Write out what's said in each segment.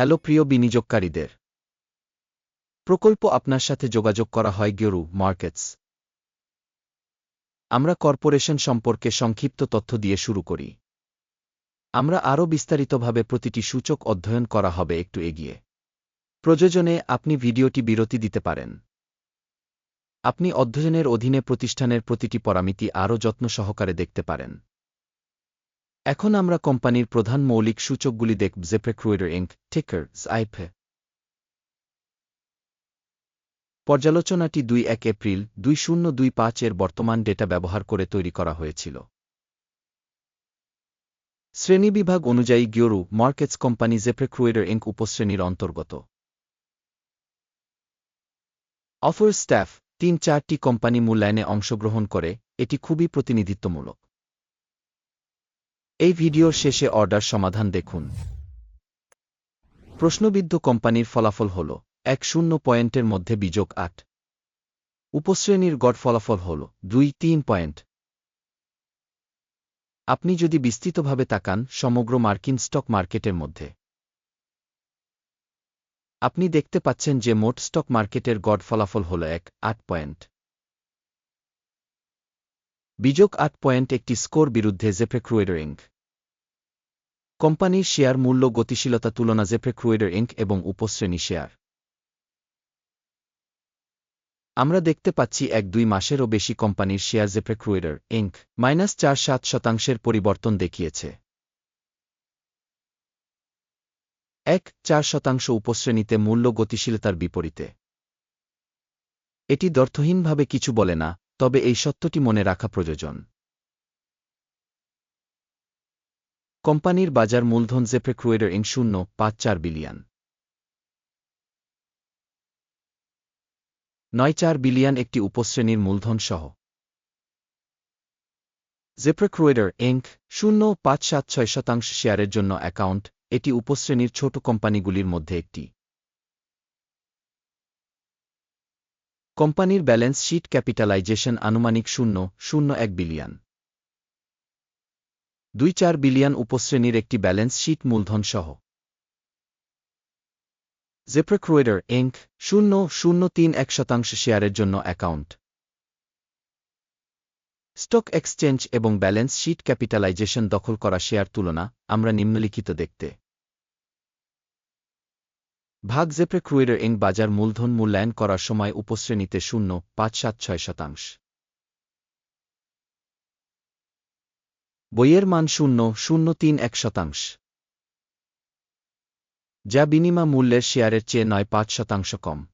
Hello প্রিয় বিনিয়োগকারীদের। প্রকল্প আপনার সাথে যোগাযোগ করা হয় গিওরু মার্কেটস। আমরা কর্পোরেশন সম্পর্কে সংক্ষিপ্ত তথ্য দিয়ে শুরু করি। আমরা আরও বিস্তারিতভাবে প্রতিটি সূচক অধ্যয়ন করা হবে একটু এগিয়ে। প্রয়োজনে আপনি ভিডিওটি বিরতি দিতে পারেন। আপনি অধ্যয়নের অধীনে প্রতিষ্ঠানের প্রতিটি পরামিতি আরও যত্ন সহকারে দেখতে পারেন। এখন আমরা কোম্পানির প্রধান মৌলিক সূচকগুলি দেখব জেপ্রেক্রুয়েডার ইঙ্ক টিকার আইফে পর্যালোচনাটি দুই এক এপ্রিল দুই শূন্য দুই পাঁচ এর বর্তমান ডেটা ব্যবহার করে তৈরি করা হয়েছিল। শ্রেণীবিভাগ অনুযায়ী গিওরু মার্কেটস কোম্পানি জেপ্রেক্রুয়েডার ইঙ্ক উপশ্রেণীর অন্তর্গত। অফার স্টাফ, তিন চারটি কোম্পানি মূল্যায়নে অংশগ্রহণ করে, এটি খুবই প্রতিনিধিত্বমূলক। এই ভিডিওর শেষে অর্ডার সমাধান দেখুন। প্রশ্নবিদ্ধ কোম্পানির ফলাফল হল এক শূন্য পয়েন্টের মধ্যে বিযোগ আট। উপশ্রেণীর গড় ফলাফল হল দুই তিন পয়েন্ট। আপনি যদি বিস্তৃতভাবে তাকান সমগ্র মার্কিন স্টক মার্কেটের মধ্যে। আপনি দেখতে পাচ্ছেন যে মোট স্টক মার্কেটের গড় ফলাফল হল এক আট পয়েন্ট। বিযোগ আট পয়েন্ট একটি স্কোর বিরুদ্ধে জেপ্রেক্রুয়েডার ইঙ্ক কোম্পানির শেয়ার মূল্য গতিশীলতা তুলনা জেপ্রেক্রুয়েডার ইঙ্ক এবং উপশ্রেণী শেয়ার। আমরা দেখতে পাচ্ছি এক দুই মাসেরও বেশি কোম্পানির শেয়ার জেপ্রেক্রুয়েডার ইঙ্ক মাইনাস চার সাত শতাংশের পরিবর্তন দেখিয়েছে। এক চার শতাংশ উপশ্রেণীতে মূল্য গতিশীলতার বিপরীতে। এটি দর্থহীনভাবে কিছু বলে না তবে এই সত্যটি মনে রাখা প্রয়োজন। কোম্পানির বাজার মূলধন জেপ্রেক্রুয়েডার ইং শূন্য, পাঁচ চার বিলিয়ন। নয় চার বিলিয়ন একটি উপশ্রেণীর মূলধন সহ। জেপ্রেক্রুয়েডার ইঙ্ক শূন্য, পাঁচ সাত ছয় শতাংশ শেয়ারের জন্য অ্যাকাউন্ট, এটি উপশ্রেণীর ছোট কোম্পানিগুলির মধ্যে একটি। কোম্পানির ব্যালেন্স শিট ক্যাপিটালাইজেশন আনুমানিক শূন্য শূন্য এক বিলিয়ন। দুই চার বিলিয়ন উপশ্রেণীর একটি ব্যালেন্স শিট মূলধন সহ জেপ্রেক্রুয়েডার ইঙ্ক শূন্য শূন্য তিন এক শতাংশ শেয়ারের জন্য অ্যাকাউন্ট। স্টক এক্সচেঞ্জ এবং ব্যালেন্স শিট ক্যাপিটালাইজেশন দখল করা শেয়ার তুলনা, আমরা নিম্নলিখিত দেখতে। ভাগ জেপ্রেক্রুয়েডার ইং বাজার মূলধন মূল্যায়ন করার সময় উপশ্রেণীতে শূন্য, পাঁচ, সাত, ছয় শতাংশ। বইয়ের মান শূন্য শূন্য, তিন, এক শতাংশ। যা বিনিমা মূল্যের শেয়ারের চেয়ে নয়, পাঁচ শতাংশ কম।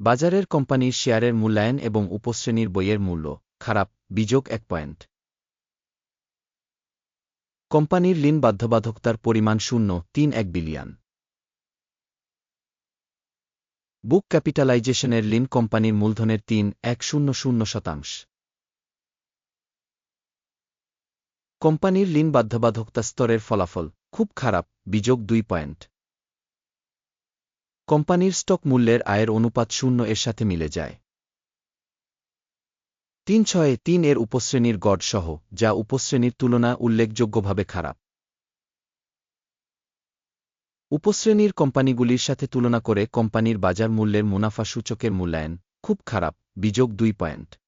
বাজারের কোম্পানির শেয়ারের মূল্যায়ন এবং উপশ্রেণীর বইয়ের মূল্য, খারাপ, বিযোগ এক পয়েন্ট। কোম্পানির ঋণ বাধ্যবাধকতার পরিমাণ শূন্য, তিন, এক বিলিয়ন। বুক ক্যাপিটালাইজেশনের ঋণ কোম্পানির মূলধনের তিন, এক শূন্য শূন্য শতাংশ। কোম্পানির ঋণ বাধ্যবাধকতা স্তরের ফলাফল খুব খারাপ, বিযোগ দুই পয়েন্ট। কোম্পানির স্টক মূল্যের আয়ের অনুপাত শূন্য এর সাথে মিলে যায়। তিন ছয়ে, তিন এর উপশ্রেণীর গড় সহ, যা উপশ্রেণীর তুলনা উল্লেখযোগ্যভাবে খারাপ। উপশ্রেণীর কোম্পানিগুলির সাথে তুলনা করে কোম্পানির বাজার মূল্যের মুনাফা সূচকের মূল্যায়ন খুব খারাপ, বিযোগ দুই পয়েন্ট।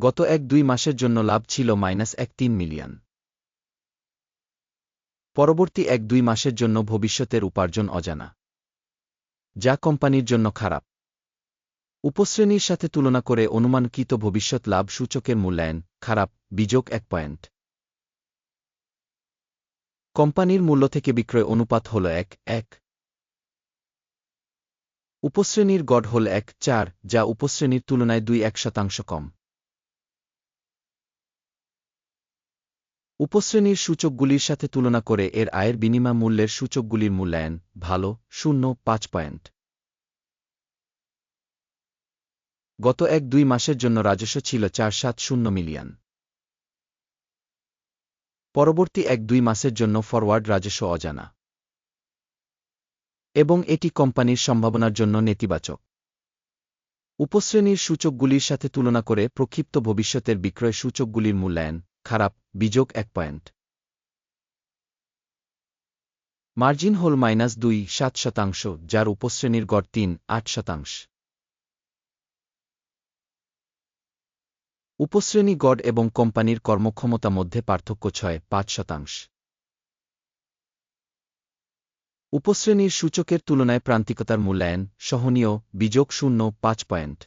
গত এক দুই মাসের জন্য লাভ ছিল মাইনাস এক তিন মিলিয়ন। পরবর্তী এক দুই মাসের জন্য ভবিষ্যতের উপার্জন অজানা। যা কোম্পানির জন্য খারাপ। উপশ্রেণীর সাথে তুলনা করে অনুমানকৃত ভবিষ্যৎ লাভ সূচকের মূল্যায়ন খারাপ, বিযোগ এক পয়েন্ট। কোম্পানির মূল্য থেকে বিক্রয় অনুপাত হল এক এক। উপশ্রেণীর গড় হল এক, চার, যা উপশ্রেণীর তুলনায় দুই এক শতাংশ কম। উপশ্রেণীর সূচকগুলির সাথে তুলনা করে এর আয়ের বিনিময় মূল্যের সূচকগুলির মূল্যায়ন ভালো, শূন্য, পাঁচ পয়েন্ট। গত এক দুই মাসের জন্য রাজস্ব ছিল চার সাত শূন্য মিলিয়ন। পরবর্তী এক দুই মাসের জন্য ফরওয়ার্ড রাজস্ব অজানা। এবং এটি কোম্পানির সম্ভাবনার জন্য নেতিবাচক। উপশ্রেণীর সূচকগুলির সাথে তুলনা করে প্রক্ষিপ্ত ভবিষ্যতের বিক্রয় সূচকগুলির মূল্যায়ন খারাপ, বিযোগ এক পয়েন্ট। মার্জিন হোল মাইনাস দুই সাত শতাংশ, যার উপশ্রেণীর গড় তিন, আট শতাংশ। উপশ্রেণী গড় এবং কোম্পানির কর্মক্ষমতা মধ্যে পার্থক্য ছয়, পাঁচ শতাংশ। উপশ্রেণীর সূচকের তুলনায় প্রান্তিকতার মূল্যায়ন সহনীয়, বিযোগ শূন্য, পাঁচ পয়েন্ট।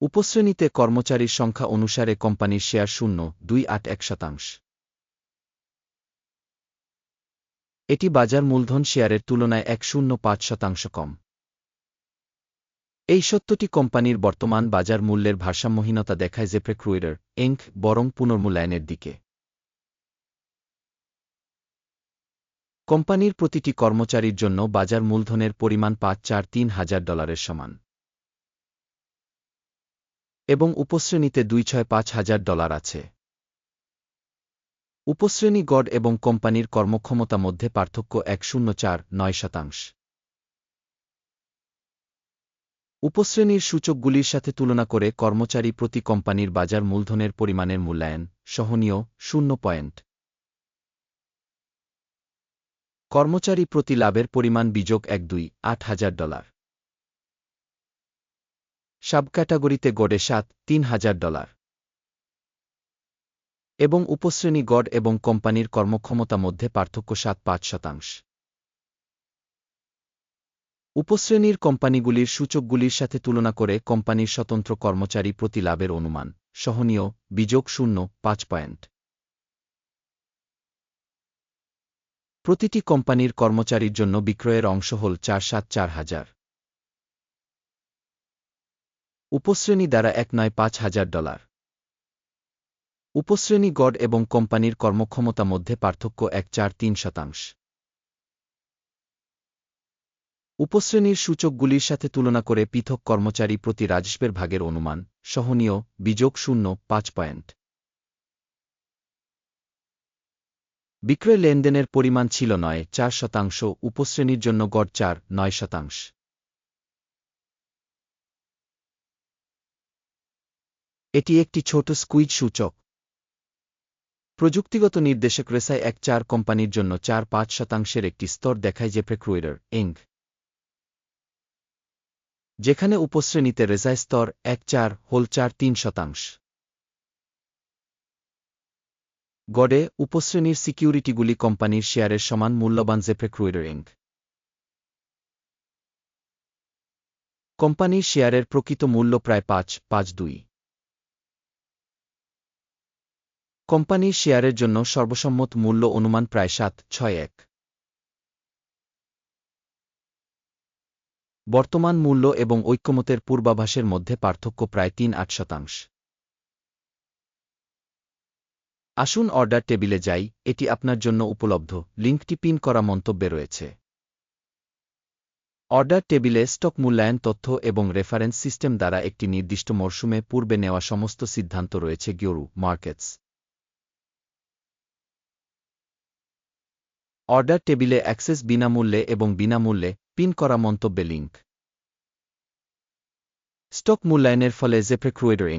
উপশ্রেণীতে কর্মচারীর সংখ্যা অনুসারে কোম্পানির শেয়ার শূন্য, দুই আট এক শতাংশ। এটি বাজার মূলধন শেয়ারের তুলনায় এক শূন্য, পাঁচ শতাংশ কম। এই সত্যটি কোম্পানির বর্তমান বাজার মূল্যের ভারসাম্যহীনতা দেখায় যে প্রেক্রুইডার এঙ্ক, বরং পুনর্মূল্যায়নের দিকে। কোম্পানির প্রতিটি কর্মচারীর জন্য বাজার মূলধনের পরিমাণ পাঁচ চার তিন হাজার ডলারের সমান। এবং উপশ্রেণীতে দুই ছয় পাঁচ হাজার ডলার আছে। উপশ্রেণী গড় এবং কোম্পানির কর্মক্ষমতা মধ্যে পার্থক্য এক শূন্য চার নয় শতাংশ। উপশ্রেণীর সূচকগুলির সাথে তুলনা করে কর্মচারী প্রতি কোম্পানির বাজার মূলধনের পরিমাণের মূল্যায়ন সহনীয় শূন্য পয়েন্ট। কর্মচারী প্রতি লাভের পরিমাণ বিযোগ এক দুই, আট হাজার ডলার। সাব ক্যাটাগরিতে গড়ে সাত, তিন হাজার ডলার। এবং উপশ্রেণী গড় এবং কোম্পানির কর্মক্ষমতা মধ্যে পার্থক্য সাত, পাঁচ শতাংশ। উপশ্রেণীর কোম্পানিগুলির সূচকগুলির সাথে তুলনা করে কোম্পানির স্বতন্ত্র কর্মচারী প্রতি লাভের অনুমান। সহনীয়, বিযোগ শূন্য, পাঁচ পয়েন্ট। প্রতিটি কোম্পানির কর্মচারীর জন্য বিক্রয়ের অংশ হল চার সাত চার হাজার। উপশ্রেণী দ্বারা এক নয় পাঁচ হাজার ডলার। উপশ্রেণী গড় এবং কোম্পানির কর্মক্ষমতা মধ্যে পার্থক্য এক চার তিন শতাংশ। উপশ্রেণীর সূচকগুলির সাথে তুলনা করে পৃথক কর্মচারী প্রতি রাজস্বের ভাগের অনুমান, সহনীয়, বিযোগ শূন্য, পাঁচ পয়েন্ট। বিক্রয় লেনদেনের পরিমাণ ছিল নয়, চার শতাংশ, উপশ্রেণীর জন্য গড় চার, নয় শতাংশ। এটি একটি ছোট স্কুইজ সূচক। প্রযুক্তিগত নির্দেশক রেসায় এক চার কোম্পানির জন্য চার পাঁচ শতাংশের একটি স্তর দেখায় যে প্রেক্রুইডার এঙ্গ যেখানে উপশ্রেণীতে রেজায় স্তর এক চার, হোল চার, তিন শতাংশ। গড়ে উপশ্রেণীর সিকিউরিটিগুলি কোম্পানির শেয়ারের সমান মূল্যবান ইঙ্ক কোম্পানির শেয়ারের প্রকৃত মূল্য প্রায় পাঁচ পাঁচ, দুই। কোম্পানির শেয়ারের জন্য সর্বসম্মত মূল্য অনুমান প্রায় সাত, ছয়, এক। বর্তমান মূল্য এবং ঐক্যমতের পূর্বাভাসের মধ্যে পার্থক্য প্রায় তিন আট শতাংশ। আসুন অর্ডার টেবিলে যাই, এটি আপনার জন্য উপলব্ধ, লিঙ্কটি পিন করা মন্তব্যে রয়েছে। অর্ডার টেবিলে স্টক মূল্যায়ন তথ্য এবং রেফারেন্স সিস্টেম দ্বারা একটি নির্দিষ্ট মরশুমে পূর্বে নেওয়া সমস্ত সিদ্ধান্ত রয়েছে গিওরু মার্কেটস। অর্ডার টেবিলে অ্যাক্সেস বিনামূল্যে এবং বিনামূল্যে পিন করা মন্তব্যে লিঙ্ক স্টক মূল্যায়নের ফলে জেপ্রেক্রুয়েডার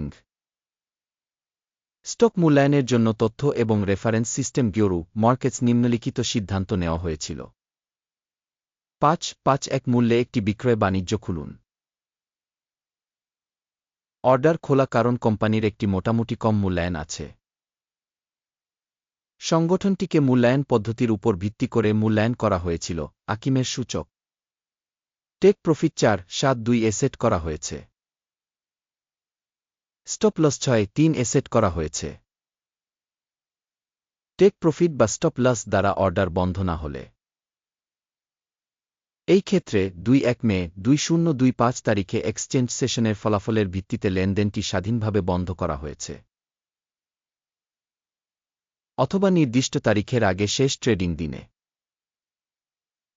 স্টক মূল্যায়নের জন্য তথ্য এবং রেফারেন্স সিস্টেম গিওরু মার্কেটস নিম্নলিখিত সিদ্ধান্ত নেওয়া হয়েছিল। পাঁচ পাঁচ এক মূল্যে একটি বিক্রয় বাণিজ্য খুলুন। অর্ডার খোলা কারণ কোম্পানির একটি মোটামুটি কম মূল্যায়ন আছে। সংগঠনটিকে মূল্যায়ন পদ্ধতির উপর ভিত্তি করে মূল্যায়ন করা হয়েছিল, আকিমের সূচক। টেক প্রফিট চার, সাত, দুই এসেট করা হয়েছে। স্টপ লস ছয়, তিন এসেট করা হয়েছে। টেক প্রফিট বা স্টপ লস দ্বারা অর্ডার বন্ধ না হলে। এই ক্ষেত্রে দুই এক মে, দুই শূন্য, দুই পাঁচ তারিখে এক্সচেঞ্জ সেশনের ফলাফলের ভিত্তিতে লেনদেনটি স্বাধীনভাবে বন্ধ করা হয়েছে। অথবা নির্দিষ্ট তারিখের আগে শেষ ট্রেডিং দিনে।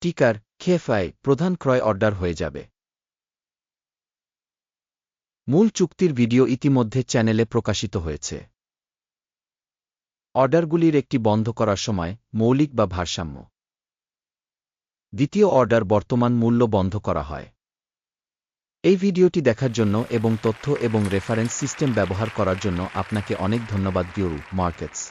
টিকার খেফআই প্রধান ক্রয় অর্ডার হয়ে যাবে। মূল চুক্তির ভিডিও ইতিমধ্যে চ্যানেলে প্রকাশিত হয়েছে। অর্ডারগুলির একটি বন্ধ করার সময় মৌলিক বা ভারসাম্য। দ্বিতীয় অর্ডার বর্তমান মূল্য বন্ধ করা হয়। এই ভিডিওটি দেখার জন্য এবং তথ্য এবং রেফারেন্স সিস্টেম ব্যবহার করার জন্য আপনাকে অনেক ধন্যবাদ গিওরু মার্কেটস।